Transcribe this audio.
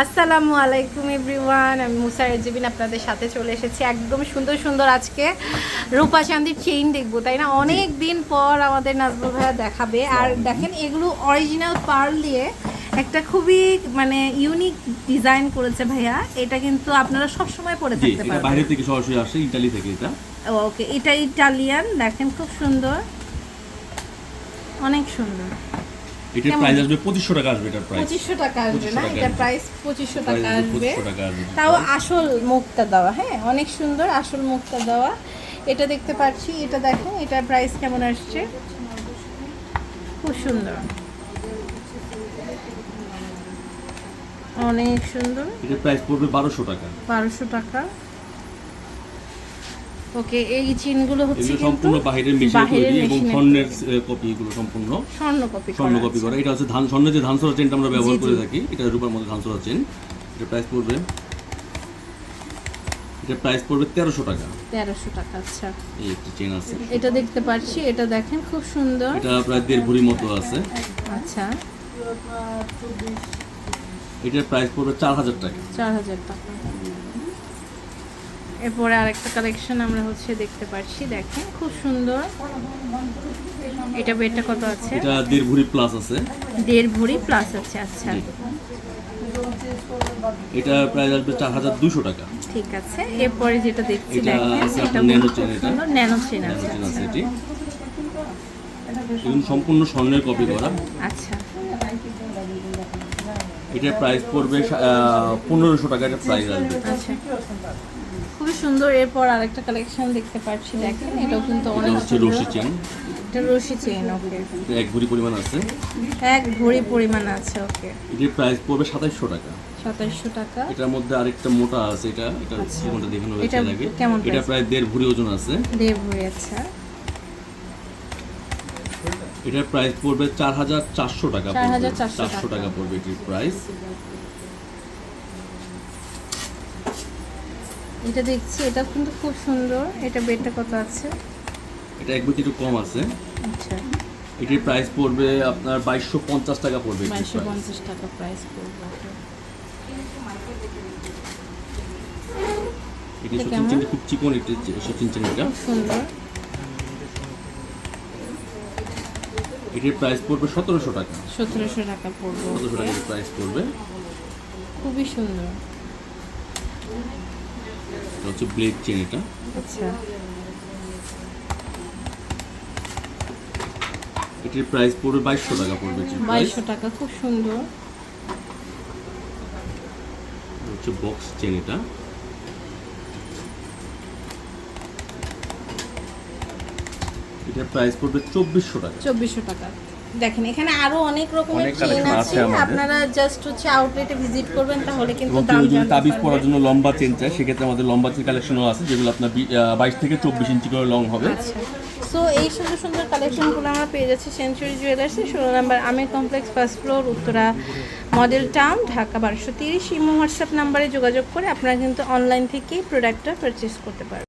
আসসালামু আলাইকুম এভরিওয়ান আমি মুসা রেজিবিন আপনাদের সাথে চলে এসেছি একদম সুন্দর সুন্দর আজকে রূপা চান্দির চেইন দেখব তাই না? অনেক দিন পর আমাদের নাজবুল ভাইয়া দেখাবে। আর দেখেন এগুলো অরিজিনাল পার্ল দিয়ে একটা খুবই মানে ইউনিক ডিজাইন করেছে ভাইয়া। এটা কিন্তু আপনারা সব সময় পরে থাকতে এটা পারবেন। বাইরে থেকে সরাসরি আসে ইতালি থেকে এটা। ওকে এটা ইটালিয়ান দেখেন খুব সুন্দর। অনেক সুন্দর। এটার প্রাইস আসবে পঁচিশশো টাকা আসবে এটার প্রাইস পঁচিশশো টাকা আসবে না? টাকা এটা প্রাইস পঁচিশশো টাকা আসবে তাও আসল মুখটা দেওয়া হ্যাঁ? অনেক সুন্দর আসল মুখটা দেওয়া। এটা দেখতে পাচ্ছি এটা দেখেন এটা প্রাইস কেমন আসছে? খুব সুন্দর। অনেক সুন্দর। এটার প্রাইস পড়বে বারোশো টাকা। বারোশো টাকা। ওকে এই চিনগুলো হচ্ছে কিন্তু সম্পূর্ণ বাহিরের মেশিনে তৈরি এবং স্বর্ণের কপি এগুলো সম্পূর্ণ। স্বর্ণ কপি স্বর্ণ কপি করা। এটা হচ্ছে ধান স্বর্ণের যে ধান সরা চেনটা আমরা ব্যবহার করে থাকি এটা রূপার মধ্যে ধান সরা চেন এটা প্রাইস পড়বে এটা প্রাইস পড়বে তেরোশো টাকা। তেরোশো টাকা আচ্ছা। এই একটা চেন আছে। এটা দেখতে পাচ্ছি এটা দেখেন খুব সুন্দর। এটা প্রায় দেড় ভরি মতো আছে। আচ্ছা। এটার প্রাইস পড়বে চার হাজার টাকা। চার হাজার টাকা। এরপরে আরেকটা কালেকশন আমরা হচ্ছে দেখতে পাচ্ছি দেখেন খুব সুন্দর। এটা বেডটা কত আছে? এটা দেড় ভরি প্লাস আছে। দেড় ভরি প্লাস আছে আচ্ছা। এটা প্রাইস আসবে চার হাজার দুশো টাকা। ঠিক আছে এরপরে যেটা দেখছি এটা দেখেন এটা ন্যানো চেন এটা। ন্যানো চেন আছে আচ্ছা। এটি। সম্পূর্ণ স্বর্ণের কপি করা। আচ্ছা। এটার প্রাইস পড়বে পনেরোশো টাকা এটা প্রাইস আসবে। আচ্ছা খুবই সুন্দর এরপর আরেকটা কালেকশন দেখতে পাচ্ছি দেখেন এটাও কিন্তু অনেক হচ্ছে রশি চেন এটা রশি চেন ওকে এক ভরি পরিমাণ আছে। এক ভরি পরিমাণ আছে ওকে এটির প্রাইস পড়বে সাতাইশশো টাকা। সাতাইশশো টাকা। এটার মধ্যে আরেকটা মোটা আছে এটা এটা জীবনটা দেখানো হয়েছে এটা আগে। কেমন এটা? প্রায় দেড় ভরি ওজন আছে। দেড় ভরি আচ্ছা। এটার প্রাইস পড়বে চার হাজার চারশো টাকা চারশো টাকা। পড়বে এটির প্রাইস এটা দেখছি এটা কিন্তু খুব সুন্দর। এটা বেডটা কত আছে? এটা এক ভরি একটু কম আছে। আচ্ছা। এটির প্রাইস পড়বে আপনার বাইশশো পঞ্চাশ টাকা পড়বে বাইশশো। পঞ্চাশ টাকা প্রাইস পড়বে। এটি এটা সচিন? খুব চিকন একটি সচিন চেন এটা খুব সুন্দর। এটির প্রাইস পড়বে সতেরোশো টাকা। সতেরোশো টাকা পড়বে সতেরোশো টাকা প্রাইস পড়বে। খুবই সুন্দর। এটা হচ্ছে ব্লেড চেন এটা। আচ্ছা। এটির প্রাইস পড়বে বাইশশো টাকা পড়বে বাইশশো টাকা খুব সুন্দর। হচ্ছে বক্স চেন এটা। এটার প্রাইস পড়বে চব্বিশশো টাকা। চব্বিশশো টাকা। দেখেন এখানে আরও অনেক রকমের চেন আছে আপনারা জাস্ট হচ্ছে আউটলেটে ভিজিট করবেন তাহলে কিন্তু দাম জানতে তাবিজ পরার জন্য লম্বা চেন চায় সেক্ষেত্রে আমাদের লম্বা চেন কালেকশনও আছে যেগুলো আপনার বাইশ থেকে চব্বিশ ইঞ্চি করে লং হবে। আচ্ছা। সো এই সুন্দর সুন্দর কালেকশনগুলো আমরা পেয়ে যাচ্ছি সেঞ্চুরি জুয়েলার্সে ষোলো number Amir complex first floor Uttara model town Dhaka বারোশো তিরিশ। ইমো হোয়াটসঅ্যাপ নাম্বারে যোগাযোগ করে আপনারা কিন্তু অনলাইন থেকেই প্রোডাক্টটা পারচেস করতে পারবেন।